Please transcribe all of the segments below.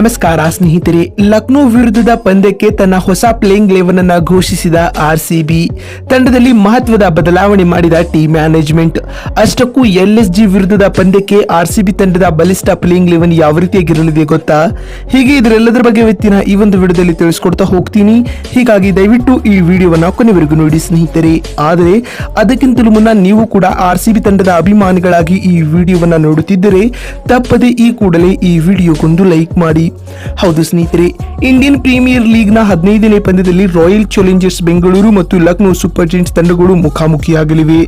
ನಮಸ್ಕಾರ ಸ್ನೇಹಿತರೆ. ಲಕ್ನೋ ವಿರುದ್ಧದ ಪಂದ್ಯಕ್ಕೆ ತನ್ನ ಹೊಸ ಪ್ಲೇಯಿಂಗ್ ಲೆವೆನ್ ಅನ್ನು ಘೋಷಿಸಿದ ಆರ್ ಸಿ ಬಿ ತಂಡದಲ್ಲಿ ಮಹತ್ವದ ಬದಲಾವಣೆ ಮಾಡಿದ ಟೀಮ್ ಮ್ಯಾನೇಜ್ಮೆಂಟ್ ಅಷ್ಟಕ್ಕೂ ಎಲ್ ಎಸ್ ಜಿ ವಿರುದ್ಧದ ಪಂದ್ಯಕ್ಕೆ ಆರ್ ಸಿಬಿ ತಂಡದ ಬಲಿಷ್ಠ ಪ್ಲೇಯಿಂಗ್ ಲೆವೆನ್ ಯಾವ ರೀತಿಯಾಗಿರಲಿದೆ ಗೊತ್ತಾ? ಹೀಗೆ ಇದರೆಲ್ಲದರ ಬಗ್ಗೆ ವ್ಯಕ್ತಿನ ಈ ಒಂದು ವಿಡಿಯೋದಲ್ಲಿ ತಿಳಿಸ್ಕೊಡ್ತಾ ಹೋಗ್ತೀನಿ. ಹೀಗಾಗಿ ದಯವಿಟ್ಟು ಈ ವಿಡಿಯೋವನ್ನು ಕೊನೆವರೆಗೂ ನೋಡಿ ಸ್ನೇಹಿತರೆ. ಆದರೆ, ಅದಕ್ಕಿಂತಲೂ ಮುನ್ನ ನೀವು ಕೂಡ ಆರ್ ಸಿಬಿ ತಂಡದ ಅಭಿಮಾನಿಗಳಾಗಿ ಈ ವಿಡಿಯೋವನ್ನು ನೋಡುತ್ತಿದ್ದರೆ, ತಪ್ಪದೆ ಈ ಕೂಡಲೇ ಈ ವಿಡಿಯೋಗೊಂದು ಲೈಕ್ ಮಾಡಿ. ಹೌದು ಸ್ನೇಹಿತರೆ ಇಂಡಿಯನ್ ಪ್ರೀಮಿಯರ್ ಲೀಗ್ನ ಹದಿನೈದನೇ ಪಂದ್ಯದಲ್ಲಿ ರಾಯಲ್ ಚಾಲೆಂಜರ್ಸ್ ಬೆಂಗಳೂರು ಮತ್ತು ಲಕ್ನೋ ಸೂಪರ್ ಜೈಂಟ್ಸ್ ತಂಡಗಳು ಮುಖಾಮುಖಿಯಾಗಲಿವೆ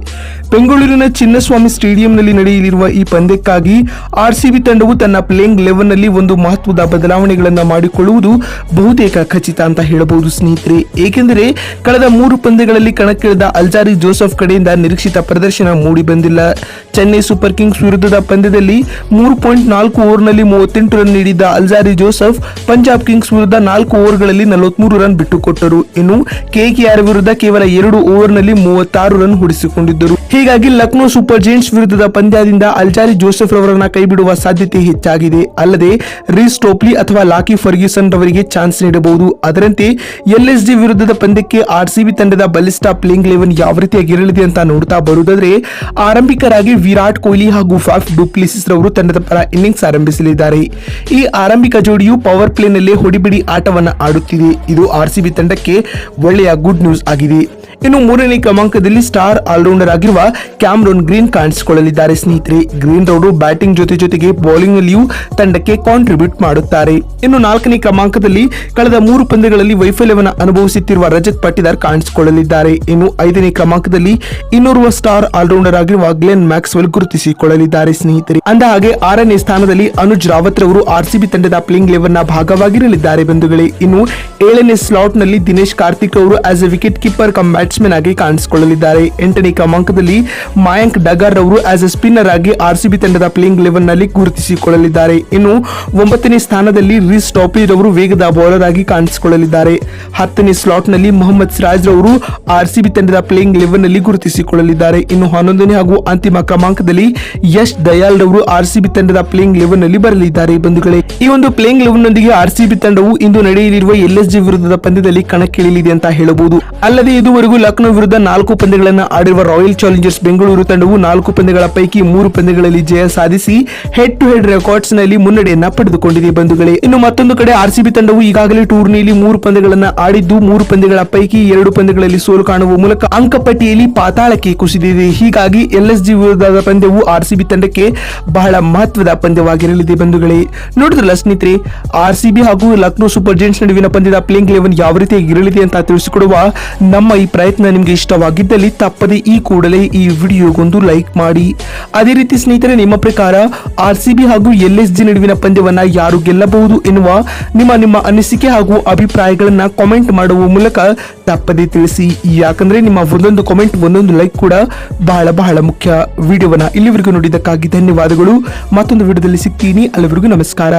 ಬೆಂಗಳೂರಿನ ಚಿನ್ನಸ್ವಾಮಿ ಸ್ಟೇಡಿಯಂನಲ್ಲಿ ನಡೆಯಲಿರುವ ಈ ಪಂದ್ಯಕ್ಕಾಗಿ ಆರ್ಸಿಬಿ ತಂಡವು ತನ್ನ ಪ್ಲೇಯಿಂಗ್ ಲೆವೆನ್ನಲ್ಲಿ ಒಂದು ಮಹತ್ವದ ಬದಲಾವಣೆಗಳನ್ನು ಮಾಡಿಕೊಳ್ಳುವುದು ಬಹುತೇಕ ಖಚಿತ ಅಂತ ಹೇಳಬಹುದು ಸ್ನೇಹಿತರೆ. ಏಕೆಂದರೆ, ಕಳೆದ ಮೂರು ಪಂದ್ಯಗಳಲ್ಲಿ ಕಣಕ್ಕಿಳಿದ ಅಲ್ಜಾರಿ ಜೋಸೆಫ್ ಕಡೆಯಿಂದ ನಿರೀಕ್ಷಿತ ಪ್ರದರ್ಶನ ಮೂಡಿ ಬಂದಿಲ್ಲ. ಚೆನ್ನೈ ಸೂಪರ್ ಕಿಂಗ್ಸ್ ವಿರುದ್ಧದ ಪಂದ್ಯದಲ್ಲಿ ಮೂರು ಪಾಯಿಂಟ್ ನಾಲ್ಕು ಓವರ್ನಲ್ಲಿ ಮೂವತ್ತೆಂಟು ರನ್ ನೀಡಿದ್ದ ಅಲ್ಜಾರಿ ಜೋಸೆಫ್ ಪಂಜಾಬ್ ಕಿಂಗ್ಸ್ ವಿರುದ್ಧ ನಾಲ್ಕು ಓವರ್ಗಳಲ್ಲಿ ನಲವತ್ಮೂರು ರನ್ ಬಿಟ್ಟುಕೊಟ್ಟರು ಇನ್ನು ಕೆಕೆಆರ್ ವಿರುದ್ಧ ಕೇವಲ ಎರಡು ಓವರ್ನಲ್ಲಿ ಮೂವತ್ತಾರು ರನ್ ಹೊಡಿಸಿಕೊಂಡಿದ್ದರು ಹೀಗಾಗಿ ಲಕ್ನೋ ಸೂಪರ್ ಜೈಂಟ್ಸ್ ವಿರುದ್ಧದ ಪಂದ್ಯದಿಂದ ಅಲ್ಜಾರಿ ಜೋಸೆಫ್ ರವರನ್ನ ಕೈಬಿಡುವ ಸಾಧ್ಯತೆ ಹೆಚ್ಚಾಗಿದೆ ಅಲ್ಲದೆ ರೀಸ್ ಟೋಪ್ಲಿ ಅಥವಾ ಲಾಕಿ ಫರ್ಗ್ಯೂಸನ್ ರವರಿಗೆ ಚಾನ್ಸ್ ನೀಡಬಹುದು ಅದರಂತೆ ಎಲ್ಎಸ್ಡಿ ವಿರುದ್ಧದ ಪಂದ್ಯಕ್ಕೆ ಆರ್ಸಿಬಿ ತಂಡದ ಬಲಿಷ್ಠ ಪ್ಲೇಯಿಂಗ್ ಲೆವೆನ್ ಯಾವ ರೀತಿಯಾಗಿರಲಿದೆ ಅಂತ ನೋಡ್ತಾ ಬರುವುದಾದ್ರೆ ಆರಂಭಿಕರಾಗಿ ವಿರಾಟ್ ಕೊಹ್ಲಿ ಹಾಗೂ ಫಾಫ್ ಡುಪ್ಲಿಸಿಸ್ ರವರು ತಂಡದ ಪರ ಇನ್ನಿಂಗ್ಸ್ ಆರಂಭಿಸಲಿದ್ದಾರೆ ಈ ಆರಂಭಿಕ ಜೋಡಿಯು ಪವರ್ ಪ್ಲೇನಲ್ಲಿ ಹೊಡಿಬಿಡಿ ಆಟವನ್ನು ಆಡುತ್ತಿದೆ. ಇದು ಆರ್ಸಿಬಿ ತಂಡಕ್ಕೆ ಒಳ್ಳೆಯ ಗುಡ್ ನ್ಯೂಸ್ ಆಗಿದೆ. ಇನ್ನು ಮೂರನೇ ಕ್ರಮಾಂಕದಲ್ಲಿ ಸ್ಟಾರ್ ಆಲ್ರೌಂಡರ್ ಆಗಿರುವ ಕ್ಯಾಮ್ರೋನ್ ಗ್ರೀನ್ ಕಾಣಿಸಿಕೊಳ್ಳಲಿದ್ದಾರೆ. ಸ್ನೇಹಿತರೆ, ಗ್ರೀನ್ ರವರು ಬ್ಯಾಟಿಂಗ್ ಜೊತೆ ಜೊತೆಗೆ ಬೌಲಿಂಗ್ ನಲ್ಲಿಯೂ ತಂಡಕ್ಕೆ ಕಾಂಟ್ರಿಬ್ಯೂಟ್ ಮಾಡುತ್ತಾರೆ. ಇನ್ನು ನಾಲ್ಕನೇ ಕ್ರಮಾಂಕದಲ್ಲಿ ಕಳೆದ ಮೂರು ಪಂದ್ಯಗಳಲ್ಲಿ ವೈಫಲ್ಯವನ್ನು ಅನುಭವಿಸುತ್ತಿರುವ ರಜತ್ ಪಟ್ಟಿದಾರ್ ಕಾಣಿಸಿಕೊಳ್ಳಲಿದ್ದಾರೆ. ಇನ್ನು ಐದನೇ ಕ್ರಮಾಂಕದಲ್ಲಿ ಇನ್ನೋರ್ವ ಸ್ಟಾರ್ ಆಲ್ರೌಂಡರ್ ಆಗಿರುವ ಗ್ಲೆನ್ ಮ್ಯಾಕ್ಸ್ವೆಲ್ ಗುರುತಿಸಿಕೊಳ್ಳಲಿದ್ದಾರೆ. ಸ್ನೇಹಿತರೆ, ಅಂದ ಹಾಗೆ ಆರನೇ ಸ್ಥಾನದಲ್ಲಿ ಅನುಜ್ ರಾವತ್ ರವರು ಆರ್ಸಿಬಿ ತಂಡದ ಪ್ಲೇಯಿಂಗ್ ಲೆವೆನ್ನ ಭಾಗವಾಗಿರಲಿದ್ದಾರೆ. ಬಂಧುಗಳೇ, ಇನ್ನು ಏಳನೇ ಸ್ಲಾಟ್ನಲ್ಲಿ ದಿನೇಶ್ ಕಾರ್ತಿಕ್ ಅವರು as a wicket keeper cum batsman ಆಗಿ ಕಾಣಿಸಿಕೊಳ್ಳಲಿದ್ದಾರೆ. ಎಂಟನೇ ಕ್ರಮಾಂಕದಲ್ಲಿ ಮಯಾಂಕ್ ಡಗರ್ ಅವರು ಆಸ್ ಎ ಸ್ಪಿನ್ನರ್ ಆಗಿ ಆರ್ಸಿಬಿ ತಂಡದ ಪ್ಲೇಯಿಂಗ್ ಲೆವೆನ್ನಲ್ಲಿ ಗುರುತಿಸಿಕೊಳ್ಳಲಿದ್ದಾರೆ. ಇನ್ನು ಒಂಬತ್ತನೇ ಸ್ಥಾನದಲ್ಲಿ ರಿಸ್ ಟಾಪಿರ್ ಅವರು ವೇಗದ ಬೌಲರ್ ಆಗಿ ಕಾಣಿಸಿಕೊಳ್ಳಲಿದ್ದಾರೆ. ಹತ್ತನೇ ಸ್ಲಾಟ್ನಲ್ಲಿ ಮೊಹಮ್ಮದ್ ಸಿರಾಜ್ ರವರು ಆರ್ಸಿಬಿ ತಂಡದ ಪ್ಲೇಯಿಂಗ್ ಲೆವೆನ್ನಲ್ಲಿ ಗುರುತಿಸಿಕೊಳ್ಳಲಿದ್ದಾರೆ. ಇನ್ನು ಹನ್ನೊಂದನೇ ಹಾಗೂ ಅಂತಿಮ ಕ್ರಮಾಂಕದಲ್ಲಿ ಯಶ್ ದಯಾಲ್ ರವರು ಆರ್ಸಿಬಿ ತಂಡದ ಪ್ಲೇಯಿಂಗ್ ಲೆವೆನ್ನಲ್ಲಿ ಬರಲಿದ್ದಾರೆ. ಬಂಧುಗಳೇ, ಈ ಒಂದು ಪ್ಲೇಯಿಂಗ್ ಲೆವೆನ್ ನೊಂದಿಗೆ ಆರ್ಸಿಬಿ ತಂಡವು ಇಂದು ನಡೆಯಲಿರುವ ಎಲ್ಎಸ್ಜಿ ವಿರುದ್ಧದ ಪಂದ್ಯದಲ್ಲಿ ಕಣಕ್ಕಿಳಿಯಲಿದೆ ಅಂತ ಹೇಳಬಹುದು. ಅಲ್ಲದೆ ಇದುವರೆಗೂ ಲಕ್ನೋ ವಿರುದ್ಧ ನಾಲ್ಕು ಪಂದ್ಯಗಳನ್ನು ಆಡಿರುವ ರಾಯಲ್ ಚಾಲೆಂಜರ್ಸ್ ಬೆಂಗಳೂರು ತಂಡವು ನಾಲ್ಕು ಪಂದ್ಯಗಳ ಪೈಕಿ ಮೂರು ಪಂದ್ಯಗಳಲ್ಲಿ ಜಯ ಸಾಧಿಸಿ ಹೆಡ್ ಟು ಹೆಡ್ ರೆಕಾರ್ಡ್ಸ್ನಲ್ಲಿ ಮುನ್ನಡೆಯನ್ನ ಪಡೆದುಕೊಂಡಿದೆ ಬಂಧುಗಳೇ. ಇನ್ನು ಮತ್ತೊಂದು ಕಡೆ ಆರ್ಸಿಬಿ ತಂಡವು ಈಗಾಗಲೇ ಟೂರ್ನಿಯಲ್ಲಿ ಮೂರು ಪಂದ್ಯಗಳನ್ನು ಆಡಿದ್ದು ಮೂರು ಪಂದ್ಯಗಳ ಪೈಕಿ ಎರಡು ಪಂದ್ಯಗಳಲ್ಲಿ ಸೋಲು ಕಾಣುವ ಮೂಲಕ ಅಂಕಪಟ್ಟಿಯಲ್ಲಿ ಪಾತಾಳಕ್ಕೆ ಕುಸಿದಿದೆ. ಹೀಗಾಗಿ ಎಲ್ಎಸ್ಜಿ ವಿರುದ್ಧದ ಪಂದ್ಯವು ಆರ್ಸಿಬಿ ತಂಡಕ್ಕೆ ಬಹಳ ಮಹತ್ವದ ಪಂದ್ಯವಾಗಿರಲಿದೆ ಬಂಧುಗಳೇ. ನೋಡಿದ್ರಲ್ಲ ಸ್ನೇಹಿತರೆ ಆರ್ಸಿಬಿ ಹಾಗೂ ಲಕ್ನೋ ಸೂಪರ್ ಜೈಂಟ್ಸ್ ನಡುವಿನ ಪಂದ್ಯದ ಪ್ಲೇಯಿಂಗ್ ಲೆವೆನ್ ಯಾವ ರೀತಿ ಇರಲಿದೆ ಅಂತ ತಿಳಿಸಿಕೊಡುವ ನಮ್ಮ ಈ ಪ್ರಯತ್ನ ನಿಮಗೆ ಇಷ್ಟವಾಗಿದ್ದಲ್ಲಿ ತಪ್ಪದೆ ಈ ಕೂಡಲೇ ಈ ವಿಡಿಯೋಗೊಂದು ಲೈಕ್ ಮಾಡಿ. ಅದೇ ರೀತಿ ಸ್ನೇಹಿತರೆ, ನಿಮ್ಮ ಪ್ರಕಾರ ಆರ್ ಹಾಗೂ ಎಲ್ ಎಸ್ ಜಿ ನಡುವಿನ ಪಂದ್ಯವನ್ನ ಯಾರು ಗೆಲ್ಲಬಹುದು ಎನ್ನುವ ನಿಮ್ಮ ನಿಮ್ಮ ಅನಿಸಿಕೆ ಹಾಗೂ ಅಭಿಪ್ರಾಯಗಳನ್ನ ಕಾಮೆಂಟ್ ಮಾಡುವ ಮೂಲಕ ತಪ್ಪದೆ ತಿಳಿಸಿ. ಯಾಕಂದ್ರೆ ನಿಮ್ಮ ಒಂದೊಂದು ಕಾಮೆಂಟ್ ಒಂದೊಂದು ಲೈಕ್ ಕೂಡ ಬಹಳ ಬಹಳ ಮುಖ್ಯ ವಿಡಿಯೋವನ್ನ ಇಲ್ಲಿವರೆಗೂ ನೋಡಿದ್ದಕ್ಕಾಗಿ ಧನ್ಯವಾದಗಳು. ಮತ್ತೊಂದು ವಿಡಿಯೋದಲ್ಲಿ ಸಿಗ್ತೀನಿ. ಅಲ್ಲಿವರೆಗೂ ನಮಸ್ಕಾರ.